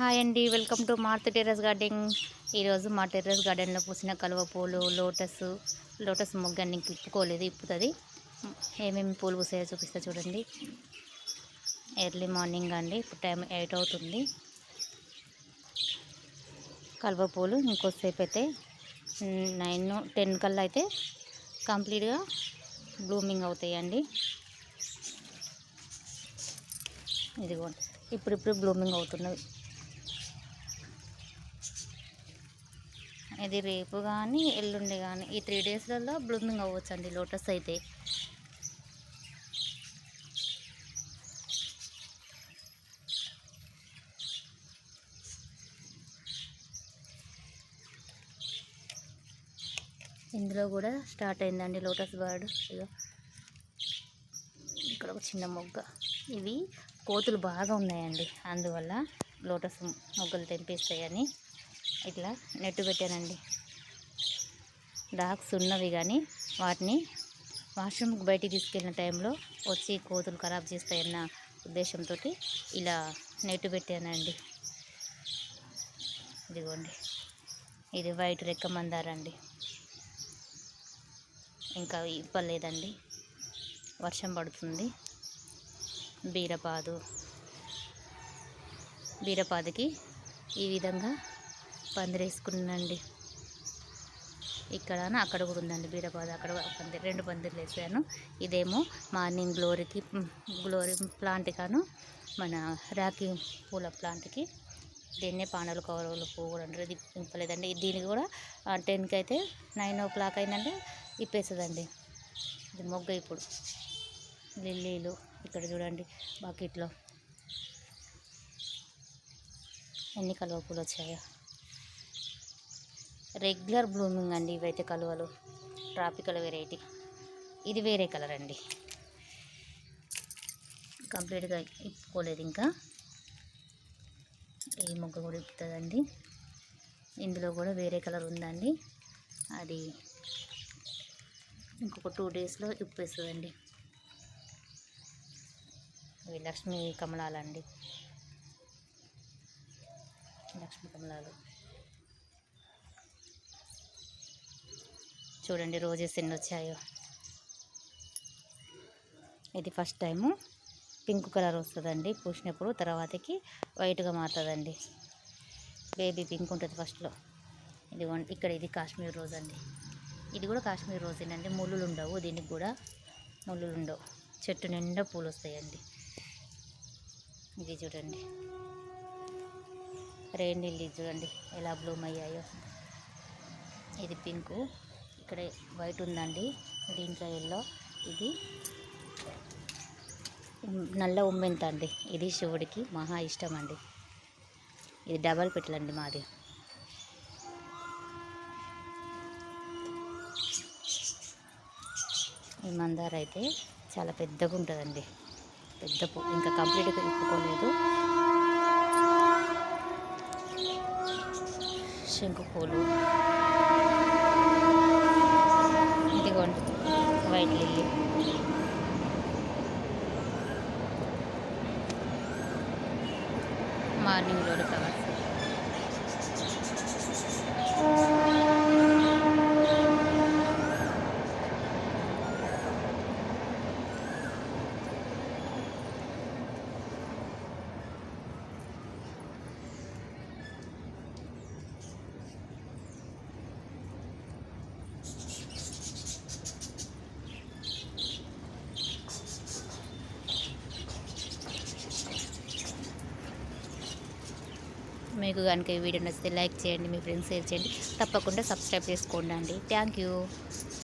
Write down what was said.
Hi అండి welcome to మార్త్ terrace garden. ఈరోజు మా టెర్రస్ గార్డెన్లో పూసిన కలువ పూలు లోటస్ లోటస్ మొగ్గని ఇప్పుకోలేదు ఇప్పుతుంది. ఏమేమి పూలు పూసాయో చూపిస్తా చూడండి. ఎర్లీ మార్నింగ్ అండి ఇప్పుడు టైం ఎయిట్ అవుతుంది. కలువ పూలు ఇంకోసేపు అయితే నైన్ టెన్ కల్లా అయితే కంప్లీట్గా బ్లూమింగ్ అవుతాయండి. ఇదిగోండి ఇప్పుడిప్పుడు బ్లూమింగ్ అవుతున్నవి. ఇది రేపు కానీ ఎల్లుండి కానీ ఈ త్రీ డేస్లలో బ్లూమింగ్ అవ్వచ్చు అండి లోటస్ అయితే. ఇందులో కూడా స్టార్ట్ అయిందండి లోటస్ బర్డ్. ఇక ఇక్కడ ఒక చిన్న మొగ్గ. ఇవి కోతులు బాగా ఉన్నాయండి. అందువల్ల లోటస్ మొగ్గలు తెంపిస్తాయని. ఇట్లా నెట్టు పెట్టానండి. డాగ్స్ ఉన్నవి కానీ వాటిని వాష్రూమ్కి బయటికి తీసుకెళ్ళిన టైంలో వచ్చి కోతులు ఖరాబ్ చేస్తాయన్న ఉద్దేశంతో ఇలా నెట్టు పెట్టానండి. ఇదిగోండి. ఇది వైట్ రెక్క మందారండి. ఇంకా ఇవ్వలేదండి. వర్షం పడుతుంది. బీరపాదు. బీరపాదుకి ఈ విధంగా పందిరేసుకున్నానండి. ఇక్కడ అక్కడ కూడా ఉందండి బీరపాదు అక్కడ పందిరి రెండు పందిర్లు వేసాను. ఇదేమో మార్నింగ్ గ్లోరీకి గ్లోరీ ప్లాంట్ కాను మన రాఖీ పూల ప్లాంట్కి. దీన్నే పానలు కౌరవులు పువ్వు కూడా అంటారు. ఇది ఇంపలేదండి దీనికి కూడా టెన్కి అయితే నైన్ ఓ క్లాక్ అయిందంటే ఇప్పేస్తుందండి. ఇది మొగ్గ ఇప్పుడు. లిల్లీలు ఇక్కడ చూడండి బకెట్లో. ఎన్ని కలువ పూలు వచ్చాయో. రెగ్యులర్ బ్లూమింగ్ అండి ఇవైతే కలువలు. ట్రాపికల్ వెరైటీ ఇది వేరే కలర్ అండి. కంప్లీట్గా ఇప్పుకోలేదు ఇంకా. ఈ మొగ్గ కూడా ఇప్పుతుందండి. ఇందులో కూడా వేరే కలర్ ఉందండి. అది ఇంకొక టూ డేస్లో ఇప్పేస్తుందండి. ఇవి లక్ష్మీ కమలాలండి. లక్ష్మీ కమలాలు. చూడండి రోజెస్ ఎన్ని వచ్చాయో. ఇది ఫస్ట్ టైము. పింక్ కలర్ వస్తుందండి. పూసినప్పుడు తర్వాతకి వైట్గా మారుతుందండి. బేబీ పింక్ ఉంటుంది ఫస్ట్లో. ఇది ఇక్కడ ఇది కాశ్మీర్ రోజ్ అండి. ఇది కూడా కాశ్మీర్ రోజేనండి ముళ్ళులు ఉండవు. దీనికి కూడా ముళ్ళులు ఉండవు. చెట్టు నిండా పూలు వస్తాయండి. ఇది చూడండి. రెయిన్ లిల్లీ చూడండి. ఎలా బ్లూమ్ అయ్యాయో. ఇది పింకు. ఇక్కడ వైట్ ఉందండి దీంట్లో ఎల్లో. ఇది నల్ల ఉమ్మెంత అండి. ఇది శివుడికి మహా ఇష్టం అండి. ఇది డబల్ పెట్టలండి మాది. ఈ మందార అయితే చాలా పెద్దగా ఉంటుందండి. పెద్ద పూ ఇంకా కంప్లీట్గా ఇప్పుకోలేదు శంకు పూలు. ఇదిగోండి వైట్ లిల్లీ మార్నింగ్ లోడ్ ఫ్లవర్స్ మీకు కనుక ఈ వీడియో నచ్చితే లైక్ చేయండి మీ ఫ్రెండ్స్ షేర్ చేయండి. తప్పకుండా సబ్స్క్రైబ్ చేసుకోండి అండి. Thank you.